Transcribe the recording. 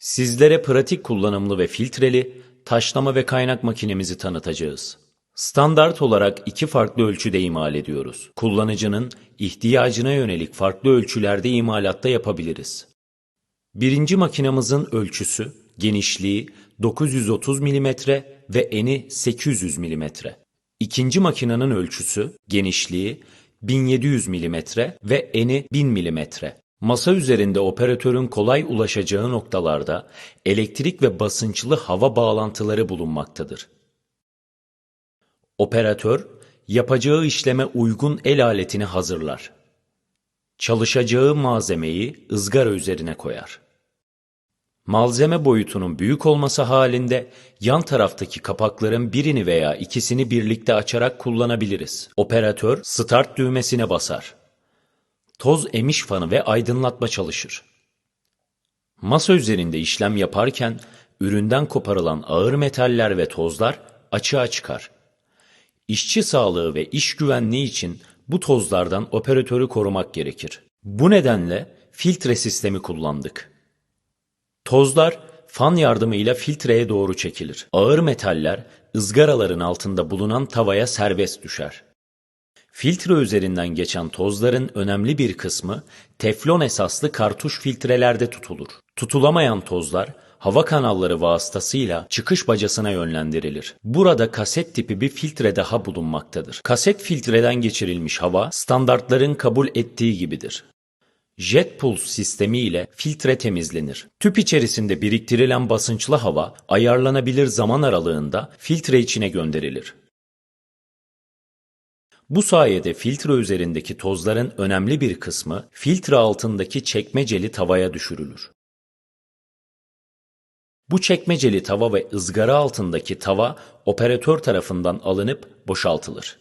Sizlere pratik kullanımlı ve filtreli taşlama ve kaynak makinemizi tanıtacağız. Standart olarak iki farklı ölçüde imal ediyoruz. Kullanıcının ihtiyacına yönelik farklı ölçülerde imalatta yapabiliriz. Birinci makinamızın ölçüsü, genişliği 930 mm ve eni 800 mm. İkinci makinanın ölçüsü, genişliği 1700 mm ve eni 1000 mm. Masa üzerinde operatörün kolay ulaşacağı noktalarda elektrik ve basınçlı hava bağlantıları bulunmaktadır. Operatör, yapacağı işleme uygun el aletini hazırlar. Çalışacağı malzemeyi ızgara üzerine koyar. Malzeme boyutunun büyük olması halinde yan taraftaki kapakların birini veya ikisini birlikte açarak kullanabiliriz. Operatör start düğmesine basar. Toz emiş fanı ve aydınlatma çalışır. Masa üzerinde işlem yaparken üründen koparılan ağır metaller ve tozlar açığa çıkar. İşçi sağlığı ve iş güvenliği için bu tozlardan operatörü korumak gerekir. Bu nedenle filtre sistemi kullandık. Tozlar fan yardımıyla filtreye doğru çekilir. Ağır metaller ızgaraların altında bulunan tavaya serbest düşer. Filtre üzerinden geçen tozların önemli bir kısmı teflon esaslı kartuş filtrelerde tutulur. Tutulamayan tozlar hava kanalları vasıtasıyla çıkış bacasına yönlendirilir. Burada kaset tipi bir filtre daha bulunmaktadır. Kaset filtreden geçirilmiş hava standartların kabul ettiği gibidir. Jet pulse sistemi ile filtre temizlenir. Tüp içerisinde biriktirilen basınçlı hava ayarlanabilir zaman aralığında filtre içine gönderilir. Bu sayede filtre üzerindeki tozların önemli bir kısmı filtre altındaki çekmeceli tavaya düşürülür. Bu çekmeceli tava ve ızgara altındaki tava operatör tarafından alınıp boşaltılır.